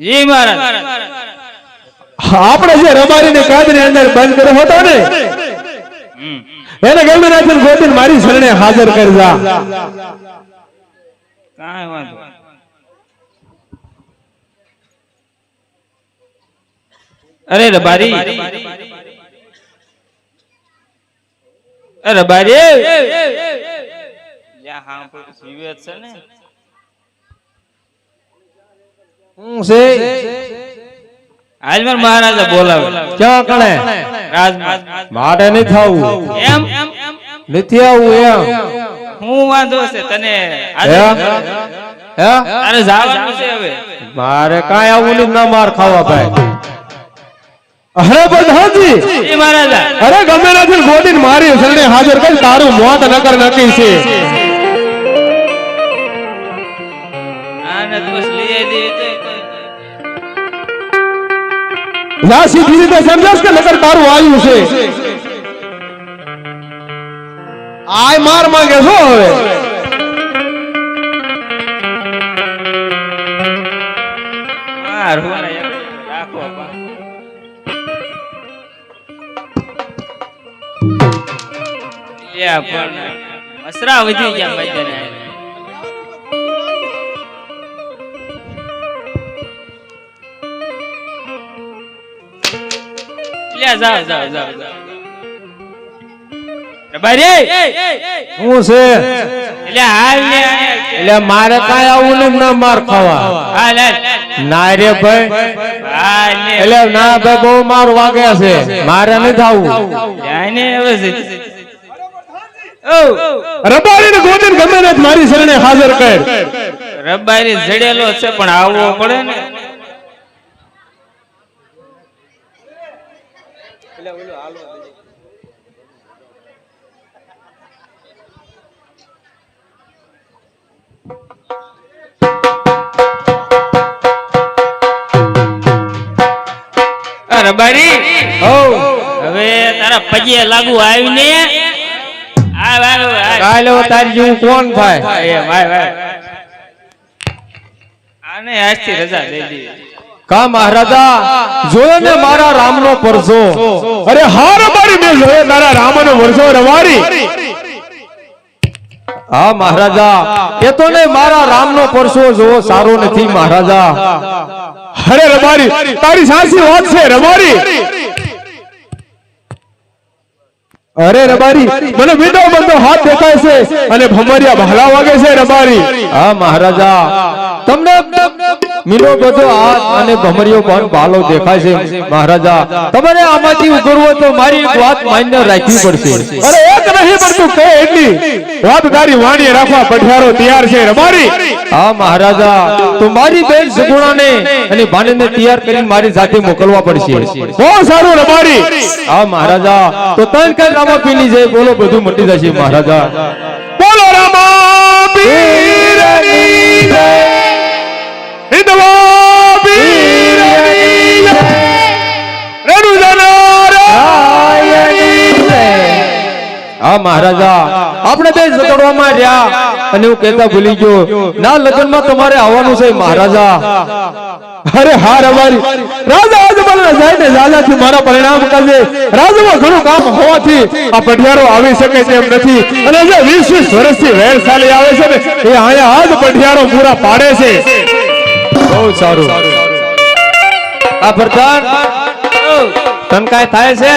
જી મહારાજ. આપણે જે કાદની અંદર બંધ કર્યો હતો ને એને ગમે નાખીને ગોતીને મારી શરણે હાજર કરજા કાંઈ વાંધો નહીં. અરે રબારી. અરે બારી જ્યાં હાંભળું જીવે છે ને. હું છે. મને બોલાવે ક્યાં કણે? માટે મારે નહીં થવું. એમ? નથી આવું એમ. હું વાંધો છે તને તારે જવાનું છે હવે. મારે કાંઈ આવું નહીં ના માર ખાવા ભાઈ. અરે પ્રધાનજી જી મહારાજા. અરે ગમે નથી ગોતીને મારી શરણે હાજર કરી તારું મોત નકર નક્કી છે. આને બસ લઈ દે. જા સીધી રીતે સમજાશ કે નગર તારું આવ્યું છે આય માર માંગે છો હવે મસરા વધી ગયા બધાને. લ્યા જાઓ જાઓ જાઓ જાઓ હું છે? એટલે હાલ ને. એટલે મારે કાંઈ આવું ના માર ખાવા. હાલ હાલ. ના રે ભાઈ. એટલે ના ભાઈ બહુ મારું વાગે છે. મારે નહીં થવું. હવે છે. ઓ. રબારી ને ગોતીને ગમે મારી શરણે હાજર કર. રબારી જડેલો છે પણ આવવો પડે ને. રબારી હવે તારા પગે લાગુ આવીને આવ આવ કાલો તારી જેવું કોણ થાય? એ ભાઈ ભાઈ આને આજથી રજા દઈ દીધી. કા મહારાજા? જોયો ને મારા રામનો પરસો? અરે હા રબારી મેં જોયો તારા રામનો વર્ષો રવારી હા મહારાજા એ તો ને મારા રામનો પરસો જોવો સારો નથી મહારાજા. અરે રબારી તારી સાચી વાત છે રબારી. અરે રબારી મને બીજો બંધો હાથ દેખાય છે અને ભમરિયા ભાલા વાગે છે રબારી. હા મહારાજા. તમને મીનો બધો હાથ અને ભમરીઓ પણ ભાલો દેખાય છે. મહારાજા તમારે આમાંથી ઉગરવો તો મારી એક વાત માન્ય રાખવી પડશે. અરે એક નહીં પડતું કે એટલી. વાત તારી વાણી રાખવા પઠિયારો તૈયાર છે. રબારી. હા મહારાજા તો મારી બેન સગુણાને અને ભાણીને તૈયાર કરીને મારી સાથે મોકલવા પડશે. બહુ સારું રબારી. હા મહારાજા તો તન કઈ રામા પીલી જાય બોલો બધું મટી જશે મહારાજા. બોલો રામા પીરની જય. હા મહારાજા આપણે બે ઝઘડવામાં રહ્યા અને હું કહેતા ભૂલી ગયો. ના લગ્નમાં તમારે આવવાનું છે મહારાજા. અરે હા રવારી રાજા આજ મને રાજાથી મારા પરિણામ કરજે રાજમાં ઘણું કામ હોવાથી આ પઢિયારો આવી શકે તેમ નથી. અને જે વીસ વીસ વર્ષથી વેર ચાલી આવે છે ને એ અહીંયા આજ પઢિયારો પૂરા પાડે છે. બહુ સારું. આ પ્રધાન તન કાંઈ થાય છે?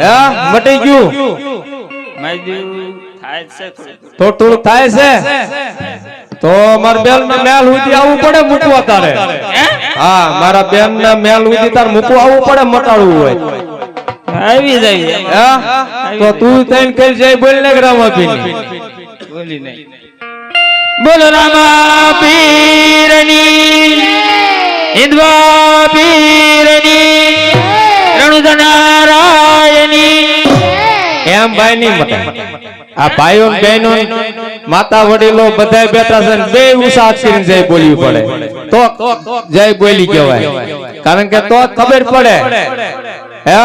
હે મટી ગયું. તો થોડું થાય છે? તો મારા બેન ના મેલ સુધી આવવું પડે મૂકવા તારે હા મારા બેન ના મેલ સુધી તારે મૂકવા આવવું પડે મટાડવું હોય. આવી જાય. તો તું તૈન કરી જાય બોલ ને ગ્રામ આપીને બોલી નહીં. બોલો રામા પીરની હિન્દવા પીરની રણુજા નારાયણી એમ ભાઈ નહીં મટે આ ભાઈઓ બહેનો માતા વડીલો બધા બેઠા છે બે ઉષા કરીને જય બોલવી પડે. તો જય બોલી કહેવાય. કારણ કે તો ખબર પડે. હે?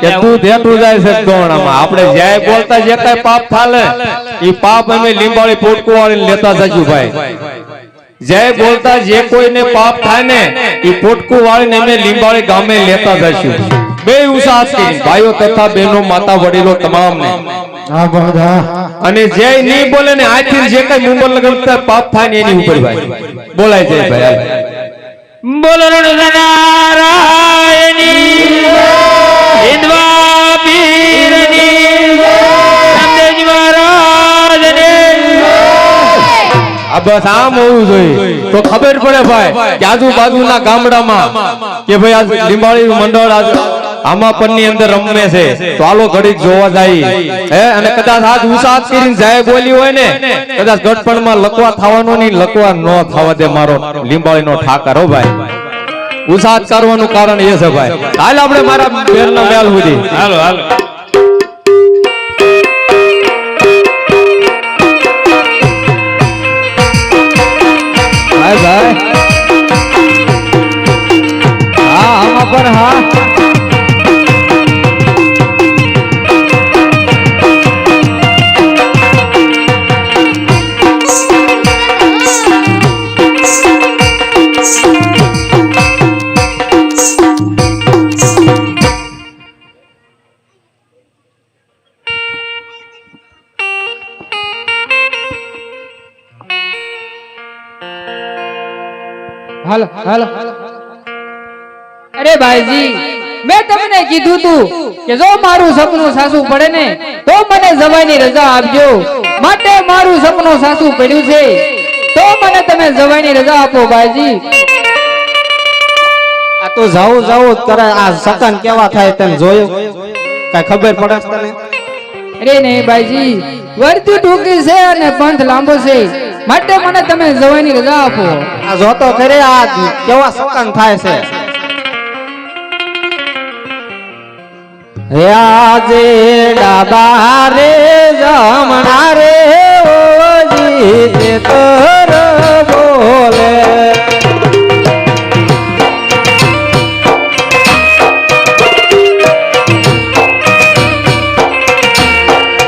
કે તું ધેઠું જાય છે ગોણામાં આપણે જાય બોલતા જે કઈ પાપ ફાલે એ પાપ અમે લીંબાળી પોટકો વાળી લેતા જજો ભાઈ. જય બોલતા જે કોઈને પાપ થાય ને એ પોટકું વાળીને અમે લીંબાળી ગામે લેતા જશું. બે ઉસાસ ભાઈઓ તથા બહેનો માતા વડીલો તમામને. હા અને જય નહીં બોલે ને આથી જે કઈ મુંબલ લગનતા પાપ થાય ને એની ઉપર ભાઈ. બોલાય જય ભાઈ. બોલો આ બસ આમ હોવું જોઈએ. તો ખબર પડે ભાઈ કે આજુબાજુના ગામડામાં કે ભાઈ આજ લીંબાળી મંડળ આજ આમાં ની અંદર રમે છે. તો આલો ઘડીક જોવા જાય હે? અને કદાચ આજ ઉસાદ કરીને જાય બોલી હોય ને કદાચ ગટપણમાં લકવા થવાનો નહીં લકવા ન થવા દે મારો લીંબાળીનો ઠાકર હો ભાઈ. ઉસાદ કરવાનું કારણ એ છે ભાઈ. હાલ આપણે મારા મેલ સુધી. હાલો હાલો. હા આમાં પણ હા હાલો હાલો અરે ભાઈજી મેં તમને કીધું તું કે જો મારું સપનું સાસુ પડે ને તો મને જવાની રજા આપજો. માટે મારું સપનું સાસુ પડ્યું છે તો મને તમે જવાની રજા આપો ભાઈજી. આ તો જાવું જાવું કરે આ સકન કેવા થાય તને જોયું. કઈ ખબર પડે તને? અરે નહીં ભાઈજી વર્તી ટૂંકી છે અને પંથ લાંબો છે. માટે મને તમે જવાની રજા આપો. આ જોતો ખરે આ કેવા સકન થાય છે? આજે ડાબા રે જમણા રે ઓજી તર બોલે.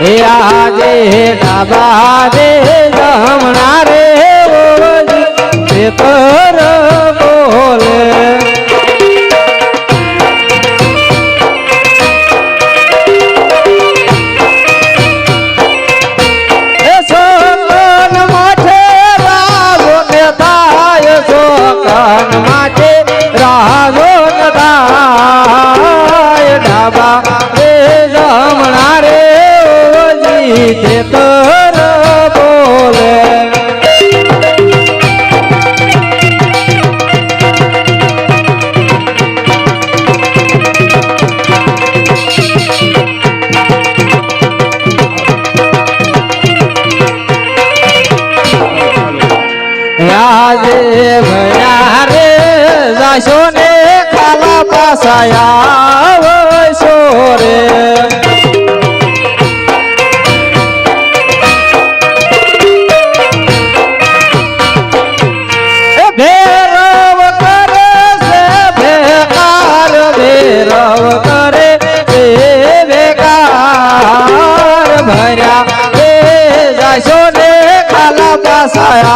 હે આજે ડાબા રે જમણા રે ઓજી તર ઓજી તે તર બોલે આજે ભયા રે જાશો ને ખાલા 啥 呀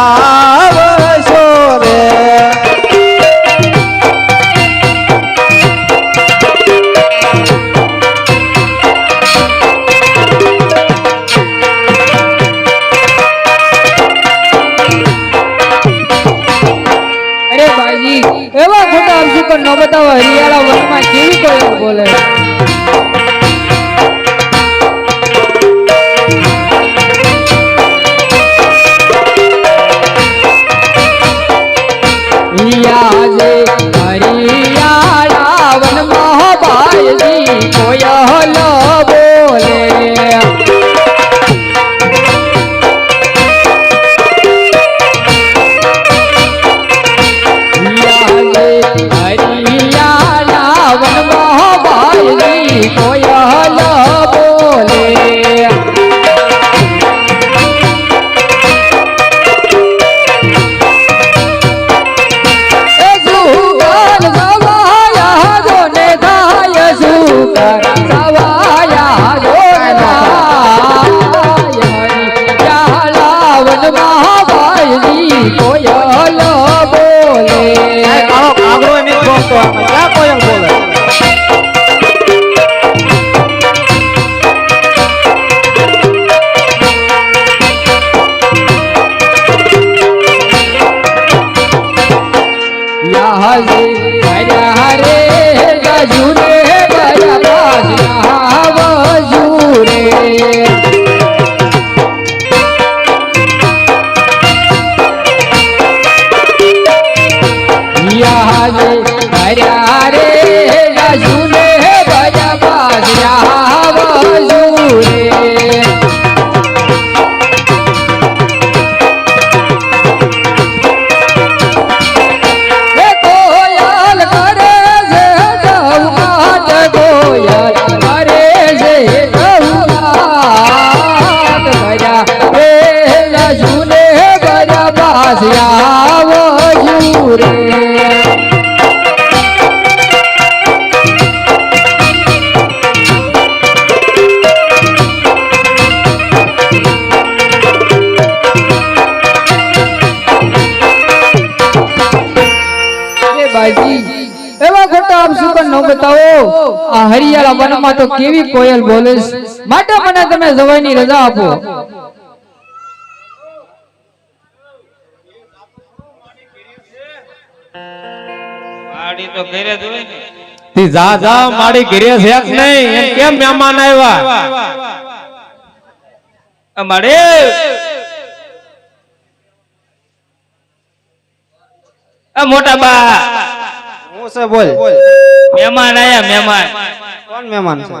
આ હરિયાળા વનમાં તો કેવી કોયલ બોલે. માટે મને તમે જવાની રજા આપો. માડી તો ઘરે જ હોય ને. તી જા જા મારી ઘરે છે કે નહીં. એમ કેમ મહેમાન આવ્યા? અમારે મોટા બા! હું છે બોલ. મહેમાન આયા મહેમાન. કોણ મહેમાન છે?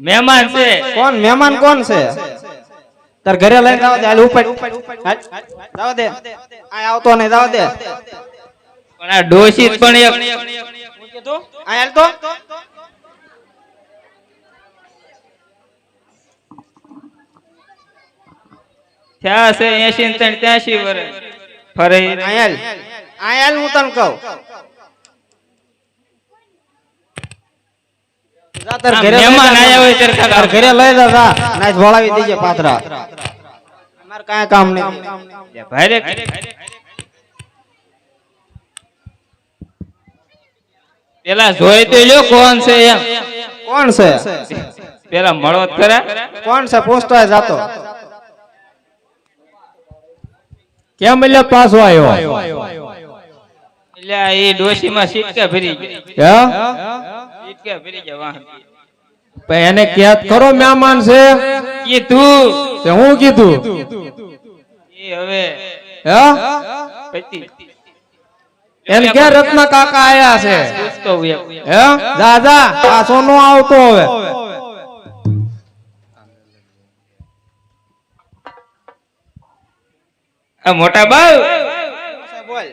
મહેમાન છે. કોણ? મહેમાન કોણ છે? તાર ઘરે લઈને જાવ દે હાલ ઉપર જાવ દે. આ આવતો નહીં જાવ દે. પણ આ ડોશી પણ એક. આ હાલ તો. થયા છે એસી ત્રણ ત્યાસી વર્ષ ફરે. આયલ આયલ હું તને કહું. તાર ઘરે મહેમાન. આયા હોય ત્યારે તાર ઘરે લઈ જા જા ભોળાવી દેજે પાથરા અમાર કાય કામ નહીં. ભારે પેલા જોઈ તો લ્યો કોણ છે એમ. કોણ છે? પેલા મળો કરે કોણ છે? હોય જાતો. કેમ એટલે પાછો આવ્યો? એટલે એ ડોશી માં સિટકા ભરી ગયા. હે? સિટકા ભરી ગયા પણ એને ક્યાત કરો મહેમાન છે. કીધું. તે હું કીધું? એ હવે હે? પતિ. એને ક્યાં રત્ન કાકા આયા છે? એમ. હે? જા પાછો નો આવતો હવે. મોટા બાવ બોલ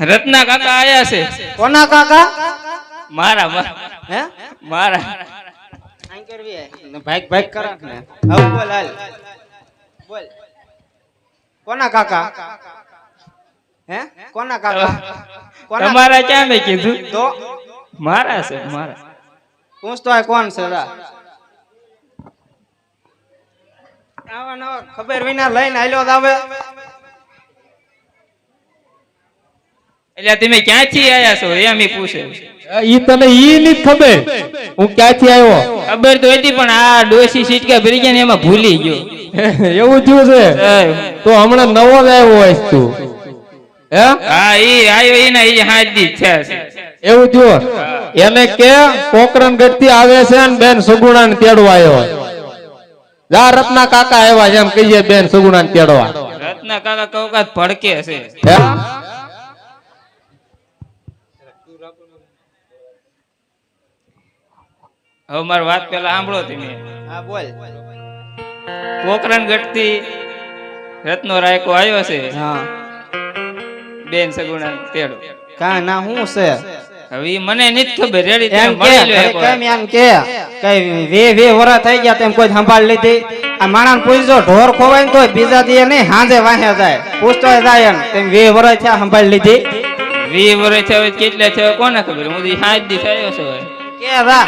રત્ના કાકા આયા છે. કોના કાકા? મારા હે? મારા. આઈ કરવી ને ભાઈક ભાઈક કરા ને. હવે બોલ હાલ. બોલ. કોના કાકા? હે? કોના કાકા? તમારા ક્યાં મે કીધું? તો? મારા છે મારા. પૂછતો આ કોણ છે રા? આવા નવા ખબર વિના લઈને આલ્યો આવે. એટલે તમે ક્યાંથી આયા છો? એમ પૂછે. ઈ તને ઈ ની ખબર? હું ક્યાંથી આવ્યો ખબર તો હતી પણ આ ડોસી સીટકા ભરી ગયા ને એમાં ભૂલી ગયો. એવું થયું છે? તો હમણાં નવો જ આવ્યો હોય તું. હે? હા ઈ આયો એના ઈ હાથ છે. એવું થયું? એને કે પોકરણ ગઢથી આવે છે ને બેન સુગુણા ને તેડવા આવ્યો જા રત્ના કાકા આવ્યા છે એમ કહીએ બેન સુગુણા ને તેડવા. રત્ના કાકા કવકાત ભડકે છે હે હવે મારી વાત પેલા સાંભળો તમે. હા બોલ. પોકરણ ગઢથી રત્નો રાયકો આવ્યો છે. હા. બેન સગુણા તેડો. કા ના હું છે? હવે મને નથી ખબર. રેડી તેમ મળી લો કેમ એમ કે? કઈ વે વે વરા થઈ ગયા તેમ કોઈ સંભાળ લીધી? આ માણસ પૂછજો ઢોર ખોવાય ને તો બીજા દીએ નહીં હાંજે વાહે જાય. પૂછતો જાય એમ. તેમ વે વરા થયા સંભાળ લીધી? વે વર્ષ થયા કેટલા થયા કોને ખબર? હું દી હાજ દી થયો છું કે રા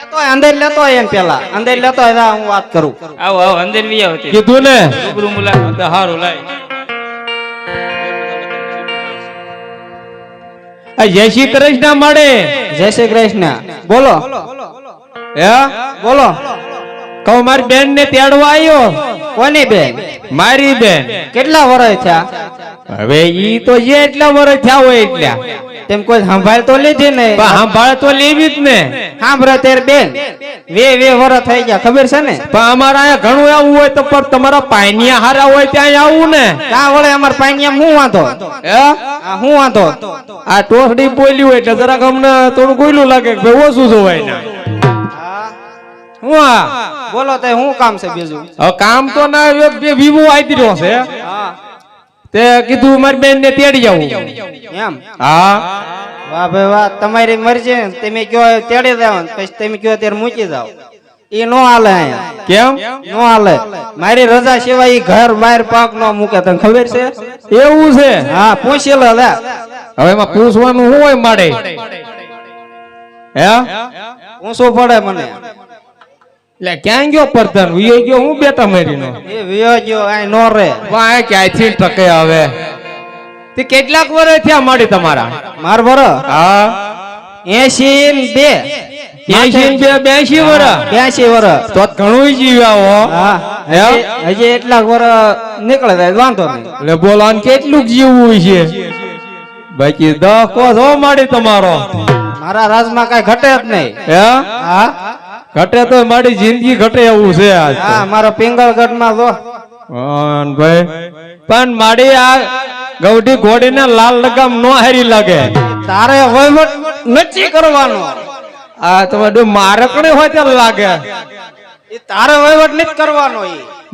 લેતો હોય, અંદર લેતો હોય એમ પેલા. અંદર લેતો હોય હું વાત કરું. આવો આવો અંદર વી આવો કીધું ને? રૂબરૂ મુલાકાત. હારું લાય. જય શ્રી કૃષ્ણ મળે જય શ્રી કૃષ્ણ. બોલો. હે? બોલો. કહો મારી બેન ને તેડવા આવ્યો કોની બેન? મારી બેન. કેટલા વર્ષ થયા? હવે ઈ તો જે એટલા વર્ષ થયા હોય એટલા. તેમ કોઈ સંભાળ તો લીધી ને? સંભાળ તો લેવી જ ને. સાંભળો ત્યારે બેન. વે વે વર્ષ થઈ ગયા. ખબર છે ને? પણ અમારા અહીંયા ઘણું આવું હોય તો પણ તમારા પાણીયા હારા હોય ત્યાં આવું ને? ક્યાં વળે અમાર પાણીયા હું વાંધો? હે? હું વાંધો? આ ટોસડી બોલ્યું હોય એટલે જરાક અમને થોડું ગોયલું લાગે કે ભાઈ ઓછું જોવાય ના બોલો તે શું કામ છે બીજું? કામ તો ના બે વિવો આવી રહ્યો છે. તે કીધું મારી બેન ને તેડી જવું એમ? હા. વાહ ભાઈ વાહ તમારી મરજી ને તમે કયો તેડી જાવ પછી તમે કયો ત્યારે મૂકી જાવ એ નો હાલે અહીંયા. કેમ? નો હાલે. મારી રજા સિવાય ઈ ઘર બહાર પાક નો મૂકે તને ખબર છે? એવું છે? હા પૂછી લે. હવે એમાં પૂછવાનું શું હોય માડે હે પૂછવું પડે મને. એટલે ક્યાં ગયો પરધન? વિયો ગયો હું બેટા મેરીનો? એ વિયો ગયો આ નો રે. વાય ક્યાંથી ટકે હવે તે કેટલાક વર્ષ થયા માડી તમારા? માર વર હા. 80 ને બે. એસી ને બે બેસી વર્ષ બ્યાસી વર્ષ તો ઘણું જીવ્યા હો. હા. હે? હજી- હજી એટલા વર્ષ નીકળે જાય વાંધો નહીં. એટલે બોલો કેટલું જીવવું છે? બાકી દહ કો હો માડી તમારો. મારા રાજમાં કઈ ઘટે જ નહીં. હે? હા? ઘટે તો મારી જિંદગી ઘટે એવું છે આજ તો. હા મારો પિંગળગઢમાં જો. ભાઈ પણ મારી આ ગૌડી ઘોડીને લાલ લગામ નો હારી લાગે. તારે વહીવટ નથી કરવાનો. આ તમારે મારકણી હોય ત્યારે લાગે. તારે વહીવટ નથી કરવાનો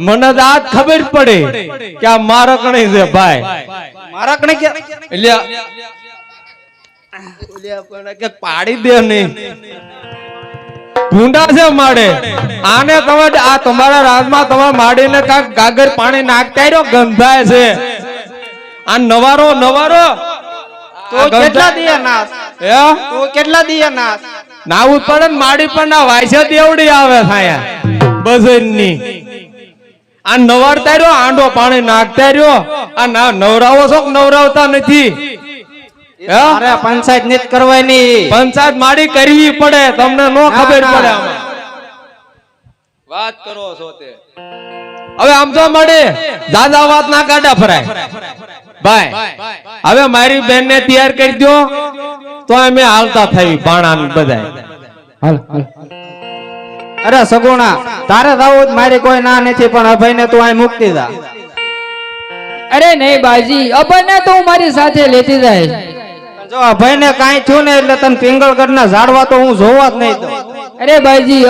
મને તો આજ ખબર પડી કે આ મારકણી છે ભાઈ. મારા કણે કે એટલે પાડી દે નહીં. ભૂંડા છે માડે આને તમે આ તમારા રાજમાં તમે માડીને કાંક ગાગર પાણી નાખતા રહ્યો ગંધાય છે. આ નવારો નવારો. તો કેટલા દિયા નાસ હે? તો કેટલા દિયા નાસ નાવું પડે ને માડી પણ ના વાયસે દેવડી આવે થાયા બજનની આ નવારતા રહ્યો આંડો પાણી નાખતા રહ્યો આ ના નવરાવો છો નવરાવતા નથી? તારે પંચાયત નથી કરવાની. પંચાયત માડી કરવી પડે તમને નો ખબર પડે વાત કરો છો તે. હવે આમ તો મળે દાદા વાત ના કાઢા ફરાય. ભાઈ હવે મારી બેન ને તૈયાર કરી દો તો અમે હાલતા થઈ ભાણા બધા હાલ અરે સગુણા તારે જવું જ મારી કોઈ ના નથી પણ અભય ને તું અહીં મુક્તિ દા અરે નહીં બાજી અબને તો હું મારી સાથે લેતી જાય. જો અભય ને કાંઈ થયું ને એટલે તને પિંગળગઢ ના ઝાડવા તો હું જોવા જ નહીં દઉં. અરે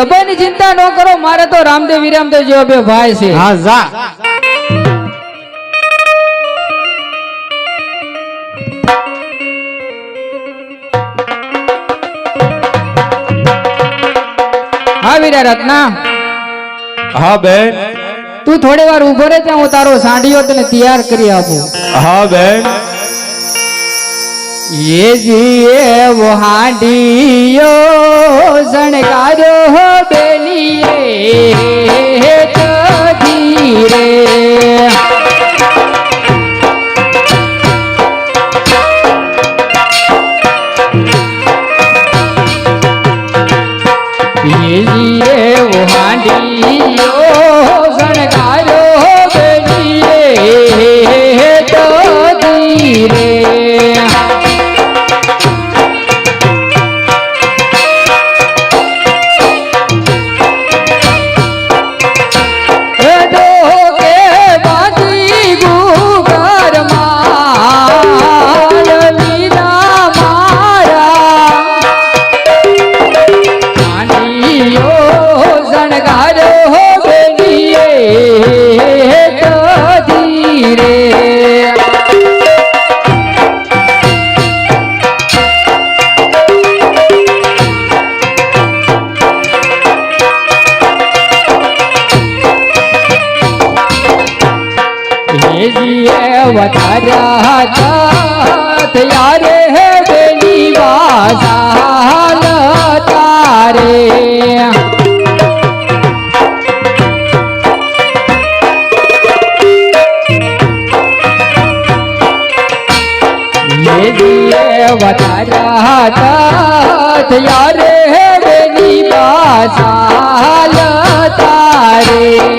અભયની ચિંતા ન કરો મારે તો રામદેવ વિરામદેવ જેવો બે ભાઈ છે. હા જા. હા વીરા રત્ના. હા બેન. તું થોડી વાર ઊભો રહે ત્યાં હું તારો સાંડિયો તને તૈયાર કરી આપું. હા બેન. એજીએ વહાડીયો જણકારો હો બેલીએ તો ધીરે. એજીએ વહાડીયો જણકારો વધાર્યા હતા યારે હે બેની બાસા તારે.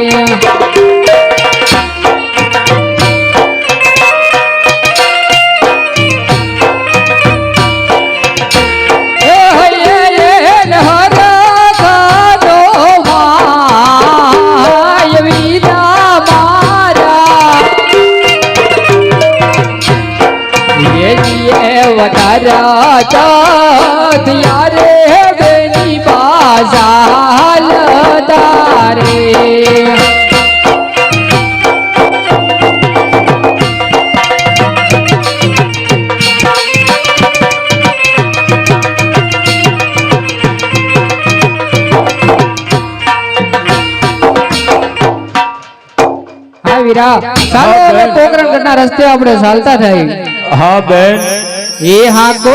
ચાલો હવે કોકરણ ઘરના રસ્તે આપણે ચાલતા થાય હા બેન એ હાકો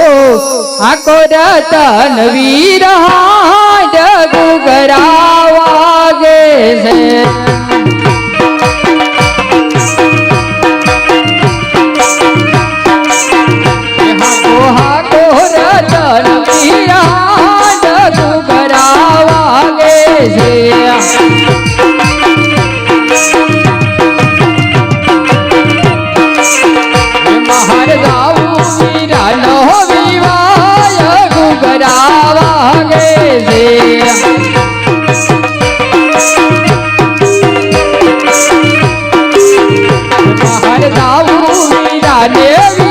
હાકો રતન વીર હાડ ગુગરાવાગે છે હાકો રતન વીર હાડ ગુગરાવાગે છે Daniel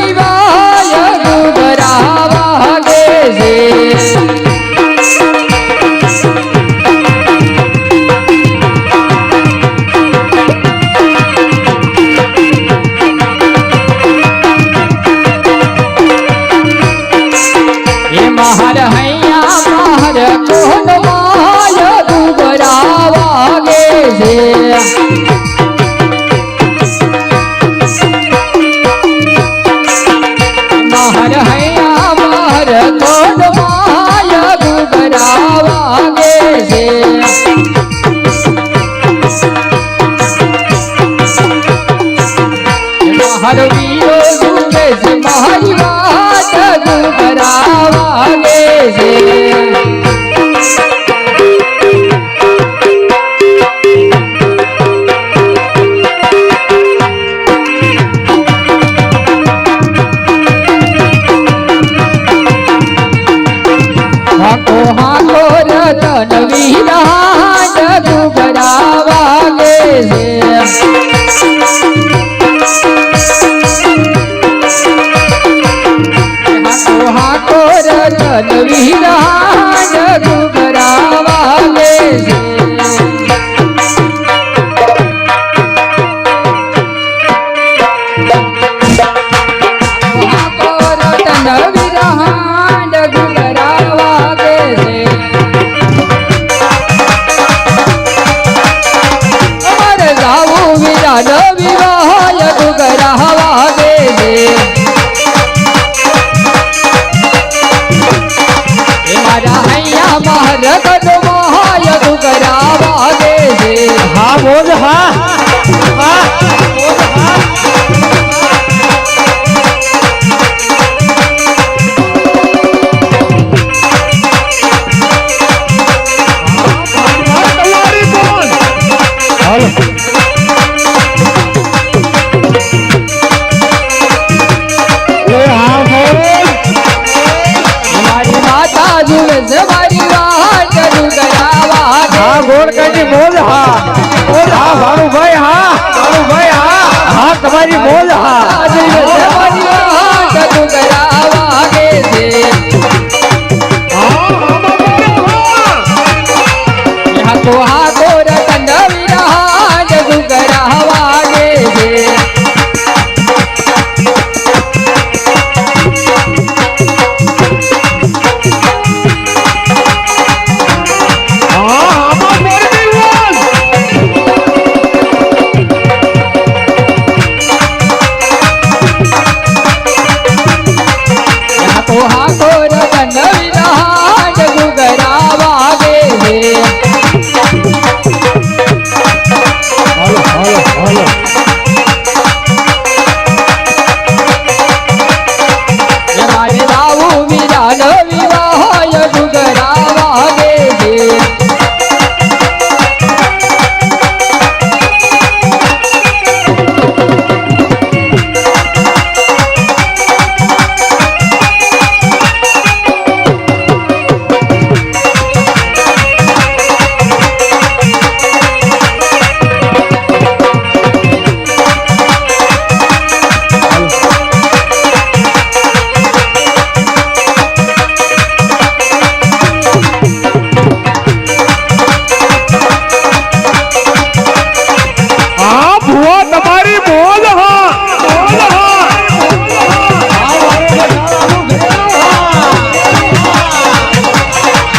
હાલો રતન વિરા જગુ ભરાવા ગે. জানো